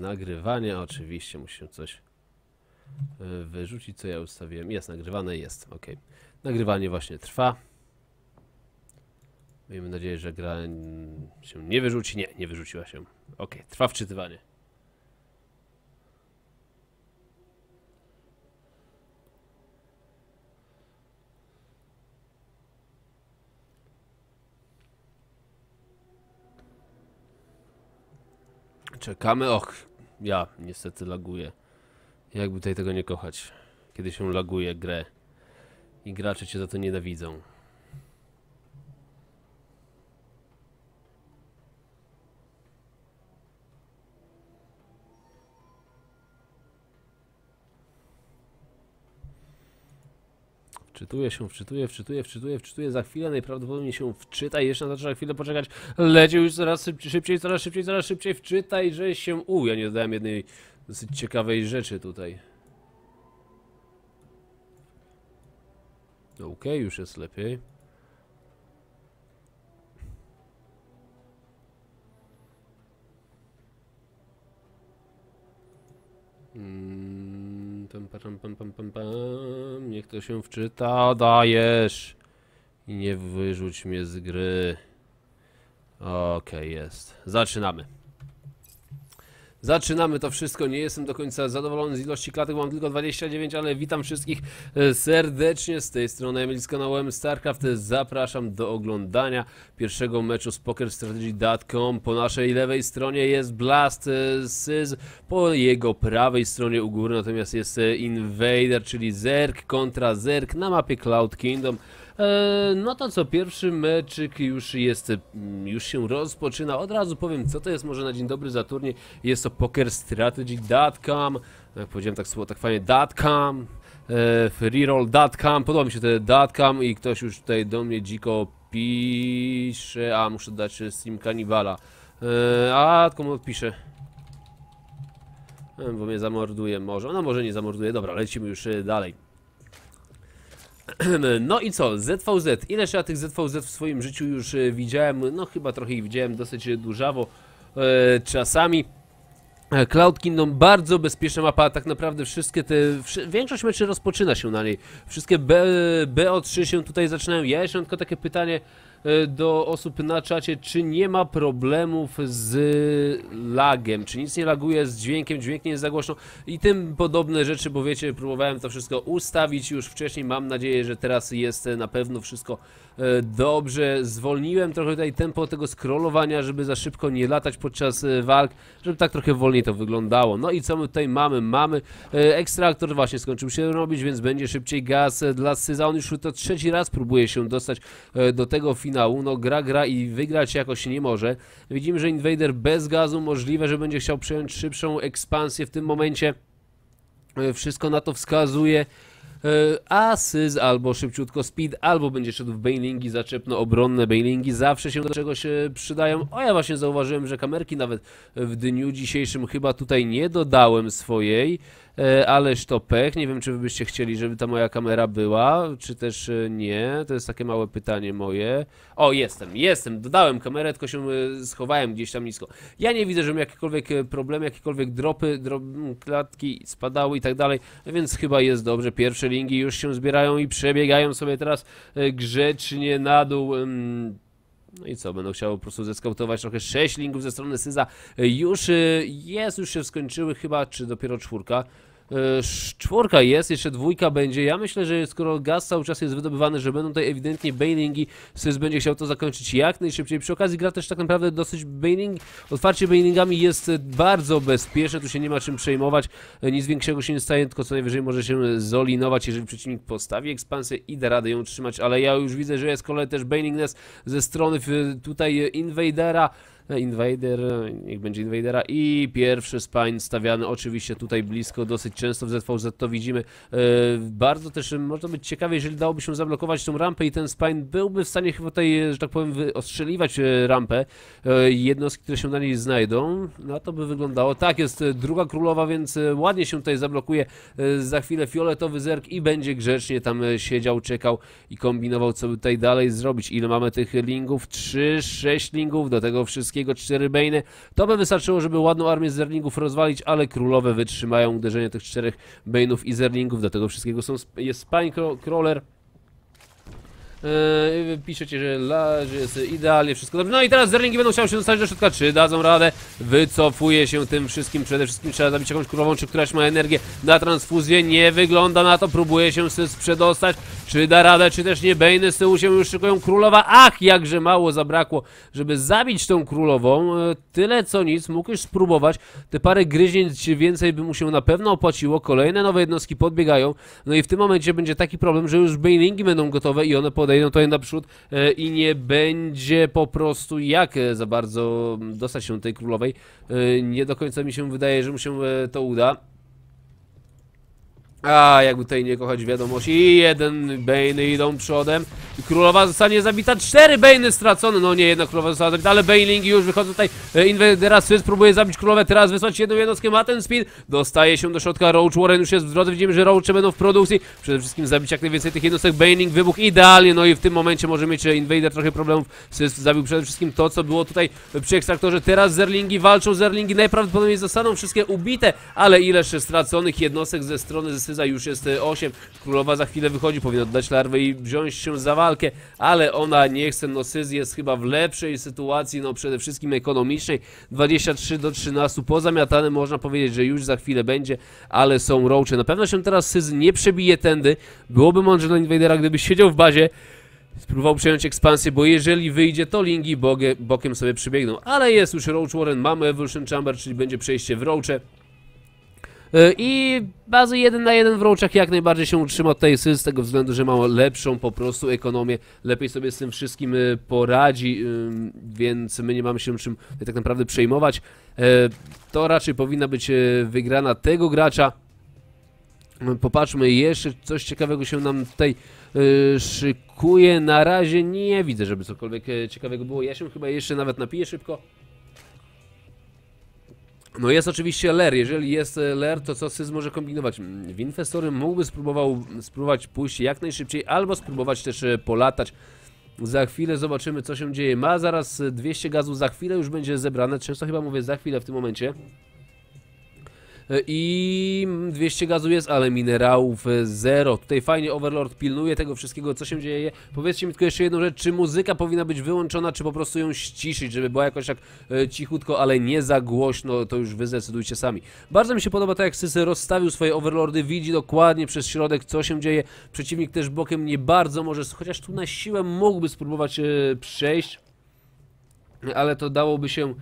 nagrywanie, oczywiście muszę coś e, wyrzucić, co ja ustawiłem. Jest nagrywane, jest, ok. Nagrywanie właśnie trwa. Miejmy nadzieję, że gra się nie wyrzuci. Nie, nie wyrzuciła się. Ok, trwa wczytywanie. Czekamy. Och, ja niestety laguję. Jakby tutaj tego nie kochać. Kiedy się laguje grę. I gracze cię za to nienawidzą. Wczytuje się, wczytuje, wczytuje, wczytuje, wczytuje. Za chwilę najprawdopodobniej się wczyta i jeszcze na to trzeba chwilę poczekać. Leci już coraz szybciej, szybciej, coraz szybciej, coraz szybciej. Wczytaj, że się... U, ja nie dodałem jednej dosyć ciekawej rzeczy tutaj. Okej, już jest lepiej. Mm, pam, pam, pam, pam, pam, pam. Niech to się wczyta, dajesz. I nie wyrzuć mnie z gry. Okej, jest. Zaczynamy. Zaczynamy to wszystko. Nie jestem do końca zadowolony z ilości klatek, mam tylko 29, ale witam wszystkich e, serdecznie z tej strony Emil z kanałem StarCraft. Zapraszam do oglądania pierwszego meczu z PokerStrategy.com. Po naszej lewej stronie jest Blast e, Syz, po jego prawej stronie u góry natomiast jest e, Invader, czyli Zerk kontra Zerk na mapie Cloud Kingdom. E, No to co, pierwszy meczyk już jest, mm, już się rozpoczyna. Od razu powiem, co to jest może na dzień dobry za turniej. Jest to pokerstrategy.com, jak powiedziałem tak słowo, tak fajnie, .com, e, freeroll.com, podoba mi się te .com i ktoś już tutaj do mnie dziko pisze, a muszę dać stream kanibala. E, A, komu odpiszę? E, Bo mnie zamorduje może, no może nie zamorduje, dobra, lecimy już e, dalej. No i co, ZVZ. Ileż ja tych ZVZ w swoim życiu już e, widziałem? No chyba trochę ich widziałem dosyć dużawo e, czasami. E, Cloud Kingdom bardzo bezpieczna mapa, tak naprawdę wszystkie te, większość meczy rozpoczyna się na niej. Wszystkie B, BO3 się tutaj zaczynają. Ja jeszcze mam tylko takie pytanie e, do osób na czacie, czy nie ma problemów z lagiem, czy nic nie laguje z dźwiękiem, dźwięk nie jest za głośno i tym podobne rzeczy, bo wiecie, próbowałem to wszystko ustawić już wcześniej, mam nadzieję, że teraz jest e, na pewno wszystko e, dobrze. Zwolniłem trochę tutaj tempo tego scrollowania, żeby za szybko nie latać podczas e, walk, żeby tak trochę wolniej to wyglądało. No i co my tutaj mamy? Mamy e, ekstraktor właśnie skończył się robić, więc będzie szybciej gaz e, dla Syza. On już to trzeci raz próbuje się dostać e, do tego finału. No gra, gra i wygrać jakoś nie może. Widzimy, że Invader bez gazu możliwe, że będzie chciał przejąć szybszą ekspansję w tym momencie. E, Wszystko na to wskazuje. E, A Syz albo szybciutko Speed, albo będzie szedł w bailingi, zaczepno obronne bailingi, zawsze się do czegoś e, przydają. O, ja właśnie zauważyłem, że kamerki nawet w dniu dzisiejszym chyba tutaj nie dodałem swojej, ależ to pech. Nie wiem, czy wy byście chcieli, żeby ta moja kamera była, czy też e, nie. To jest takie małe pytanie moje. O, jestem, jestem, dodałem kamerę, tylko się e, schowałem gdzieś tam nisko. Ja nie widzę, żeby jakiekolwiek e, problemy, jakiekolwiek dropy, drop, klatki spadały i tak dalej, więc chyba jest dobrze. Pierwsze linki już się zbierają i przebiegają sobie teraz e, grzecznie na dół. No i co, będą chciały po prostu zeskautować trochę 6 linków ze strony Syza. E, Już e, jest, już się skończyły chyba, czy dopiero czwórka. E, Czwórka jest, jeszcze dwójka będzie. Ja myślę, że skoro gaz cały czas jest wydobywany, że będą tutaj ewidentnie bailingi, Syz będzie chciał to zakończyć jak najszybciej. Przy okazji gra też tak naprawdę dosyć bailing. Otwarcie bailingami jest e, bardzo bezpieczne, tu się nie ma czym przejmować. E, Nic większego się nie staje, tylko co najwyżej może się zolinować, jeżeli przeciwnik postawi ekspansję i da radę ją utrzymać, ale ja już widzę, że jest kolej też bailing nest ze strony tutaj Invadera. Invader, niech będzie Invadera i pierwszy spine stawiany oczywiście tutaj blisko, dosyć często w ZVZ to widzimy. E, bardzo też może być ciekawe, jeżeli dałoby się zablokować tą rampę i ten spine byłby w stanie chyba tutaj, że tak powiem, ostrzeliwać e, rampę. E, jednostki, które się na niej znajdą, na to by wyglądało. Tak, jest druga królowa, więc ładnie się tutaj zablokuje. Za chwilę fioletowy zerk i będzie grzecznie tam siedział, czekał i kombinował, co by tutaj dalej zrobić. Ile mamy tych lingów? 3, 6 lingów, do tego wszystkiego wszystkiego, cztery Bane'y. To by wystarczyło, żeby ładną armię zerlingów rozwalić, ale królowe wytrzymają uderzenie tych czterech Bane'ów i zerlingów. Do tego wszystkiego są, jest Spine Crawler. Yy, piszecie, że, la, że jest idealnie wszystko dobrze. No i teraz zerlingi będą chciały się dostać do środka. Czy dadzą radę? Wycofuje się tym wszystkim. Przede wszystkim trzeba zabić jakąś królową, czy któraś ma energię na transfuzję. Nie wygląda na to. Próbuje się przedostać. Czy da radę, czy też nie. Bejny z tyłu się już szykują. Królowa, ach, jakże mało zabrakło, żeby zabić tą królową. E, Tyle co nic, mógł już spróbować. Te parę gryzięć więcej by mu się na pewno opłaciło. Kolejne nowe jednostki podbiegają. No i w tym momencie będzie taki problem, że już bailingi będą gotowe i one podejdą to naprzód e, i nie będzie po prostu jak e, za bardzo dostać się do tej królowej. E, Nie do końca mi się wydaje, że mu się to uda. A, jakby tutaj nie kochać wiadomości. I jeden Bane idą przodem. Królowa zostanie zabita. Cztery Bane stracone. No nie, jedna królowa została zabita, ale Banelingi już wychodzą tutaj. E, Invadera Sys próbuje zabić królowę. Teraz wysłać jedną jednostkę. Ma ten speed. Dostaje się do środka. Roach Warren już jest w drodze. Widzimy, że Roache będą w produkcji. Przede wszystkim zabić jak najwięcej tych jednostek. Baneling wybuch idealnie. No i w tym momencie może mieć e, Invader trochę problemów. Sys zabił przede wszystkim to, co było tutaj przy ekstraktorze. Teraz Zerlingi walczą. Zerlingi najprawdopodobniej zostaną wszystkie ubite, ale ileż straconych jednostek ze strony Syza już jest 8. Królowa za chwilę wychodzi, powinna oddać larwę i wziąć się za walkę, ale ona nie chce. No Syz jest chyba w lepszej sytuacji, no przede wszystkim ekonomicznej. 23 do 13 pozamiatane, można powiedzieć, że już za chwilę będzie, ale są roache. Na pewno się teraz Syz nie przebije tędy. Byłoby mądrze dla Invadera, gdyby siedział w bazie, Spróbował przejąć ekspansję, bo jeżeli wyjdzie, to lingi bokiem sobie przybiegną. Ale jest już Roach Warren, mamy Evolution Chamber, czyli będzie przejście w Roache. Yy, I bazy 1 na 1 w Roachach jak najbardziej się utrzyma Sys, z tego względu, że ma lepszą po prostu ekonomię, lepiej sobie z tym wszystkim yy, poradzi, yy, więc my nie mamy się czym tak naprawdę przejmować. To raczej powinna być wygrana tego gracza. Popatrzmy, jeszcze coś ciekawego się nam tutaj szykuje. Na razie nie widzę, żeby cokolwiek e, ciekawego było. Ja się chyba jeszcze nawet napiję szybko. No jest oczywiście Ler. Jeżeli jest e, Ler, to co Sys może kombinować? Mm, Winfestory mógłby spróbował, spróbować pójść jak najszybciej, albo spróbować też e, polatać. Za chwilę zobaczymy, co się dzieje. Ma zaraz e, 200 gazu, za chwilę już będzie zebrane. Często chyba mówię za chwilę w tym momencie. I 200 gazu jest, ale minerałów zero. Tutaj fajnie Overlord pilnuje tego wszystkiego, co się dzieje. Powiedzcie mi tylko jeszcze jedną rzecz, czy muzyka powinna być wyłączona, czy po prostu ją ściszyć, żeby była jakoś tak e, cichutko, ale nie za głośno, to już wy zdecydujcie sami. Bardzo mi się podoba to, jak Sysy rozstawił swoje Overlordy, widzi dokładnie przez środek, co się dzieje. Przeciwnik też bokiem nie bardzo może, chociaż tu na siłę mógłby spróbować e, przejść, ale to dałoby się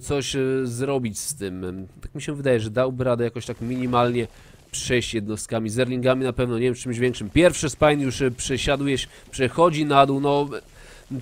coś e, zrobić z tym. Tak mi się wydaje, że dałby radę jakoś tak minimalnie przejść jednostkami. Z Erlingami na pewno, nie wiem, czymś większym. Pierwszy spine już e, przesiaduje się, przechodzi na dół, no...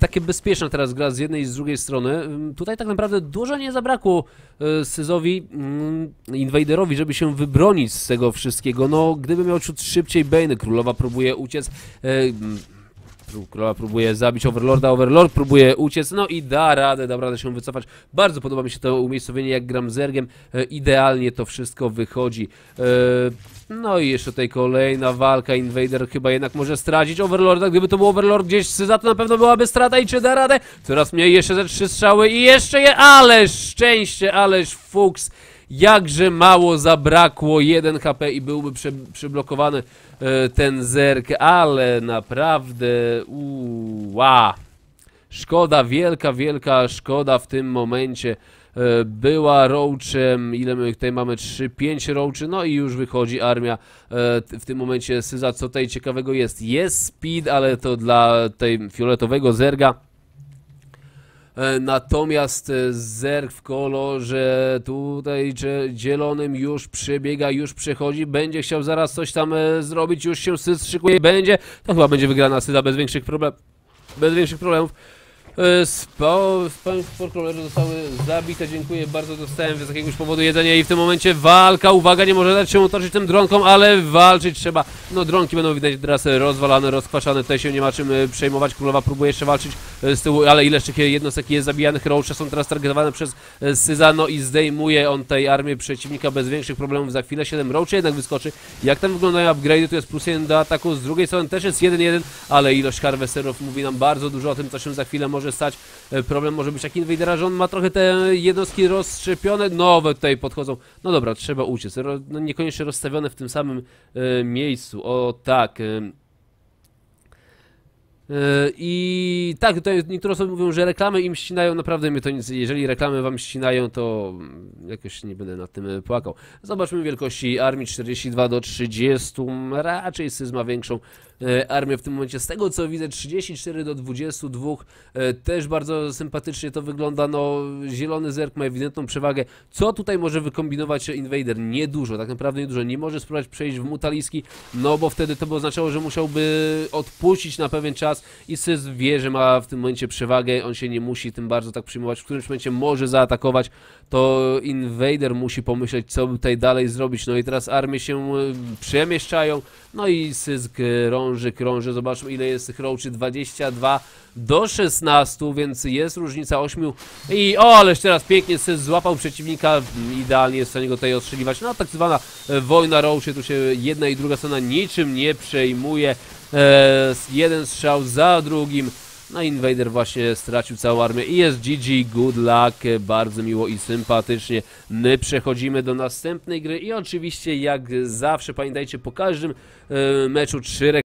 Takie bezpieczna teraz gra z jednej i z drugiej strony. Ym, Tutaj tak naprawdę dużo nie zabrakło e, Syzowi, mm, Invaderowi, żeby się wybronić z tego wszystkiego. No, gdyby miał ciut szybciej Bane, królowa próbuje uciec. Królowa próbuje zabić Overlorda, Overlord próbuje uciec, no i da radę, da radę się wycofać. Bardzo podoba mi się to umiejscowienie, jak gram zergiem. E, idealnie to wszystko wychodzi. E, no i jeszcze tutaj kolejna walka. Invader chyba jednak może stracić Overlorda. Gdyby to był Overlord gdzieś za to na pewno byłaby strata i czy da radę? Coraz mniej, jeszcze ze trzy strzały i jeszcze je, ależ szczęście, ależ fuks. Jakże mało zabrakło 1 HP i byłby prze, przyblokowany e, ten zerk, ale naprawdę uła. Szkoda, wielka, wielka szkoda w tym momencie. E, Była roachem, ile my tutaj mamy? 3, 5 roachy, no i już wychodzi armia. E, W tym momencie Syza, co tutaj ciekawego jest? Jest speed, ale to dla tej fioletowego zerga. E, Natomiast e, zerg w kolorze tutaj cze- zielonym już przebiega, już przechodzi, będzie chciał zaraz coś tam e, zrobić, już się Sys szykuje, będzie, to chyba będzie wygrana Syza bez większych problemów. Bez większych problemów. E, Spo, sportkolerzy zostały zabite, dziękuję bardzo, dostałem z jakiegoś powodu jedzenia i w tym momencie walka, uwaga, nie może dać się otoczyć tym dronkom, ale walczyć trzeba. No dronki będą widać teraz rozwalane, rozkwaszane, tutaj się nie ma czym e, przejmować, królowa próbuje jeszcze walczyć e, z tyłu, ale ileż tych jednostek jest zabijanych, roache są teraz targetowane przez Syza, no i zdejmuje on tej armię przeciwnika bez większych problemów, za chwilę. 7 roache jednak wyskoczy. Jak tam wyglądają upgrade'y, tu jest plus 1 do ataku, z drugiej strony też jest 1-1, ale ilość harvesterów mówi nam bardzo dużo o tym, co się za chwilę może może stać. E, Problem może być jak Invadera, że on ma trochę te jednostki rozszczepione, nowe tutaj podchodzą. No dobra, trzeba uciec. No niekoniecznie rozstawione w tym samym e, miejscu. O tak. E, I tak, tutaj niektóre osoby mówią, że reklamy im ścinają, naprawdę mnie to nic, jeżeli reklamy wam ścinają, to mm, jakoś nie będę nad tym e, płakał. Zobaczmy wielkości armii 42 do 30, raczej Syz ma większą e, armię w tym momencie. Z tego co widzę 34 do 22, e, też bardzo sympatycznie to wygląda, no zielony zerk ma ewidentną przewagę. Co tutaj może wykombinować Invader? Niedużo, tak naprawdę niedużo. Nie może spróbować przejść w Mutaliski, no bo wtedy to by oznaczało, że musiałby odpuścić na pewien czas i Syz wie, że ma w tym momencie przewagę, on się nie musi tym bardzo tak przyjmować, w którymś momencie może zaatakować, to Invader musi pomyśleć, co tutaj dalej zrobić, no i teraz armie się e, przemieszczają, no i Syz krąży, krąży, zobaczmy ile jest tych roaczy, 22 do 16, więc jest różnica 8 i o, ależ teraz pięknie Syz złapał przeciwnika, idealnie jest w stanie go tutaj ostrzeliwać, no tak zwana e, wojna roaczy, tu się jedna i druga strona niczym nie przejmuje, e, jeden strzał za drugim, no Invader właśnie stracił całą armię. I jest GG, good luck, bardzo miło i sympatycznie. My przechodzimy do następnej gry. I oczywiście jak zawsze pamiętajcie po każdym e, meczu trzy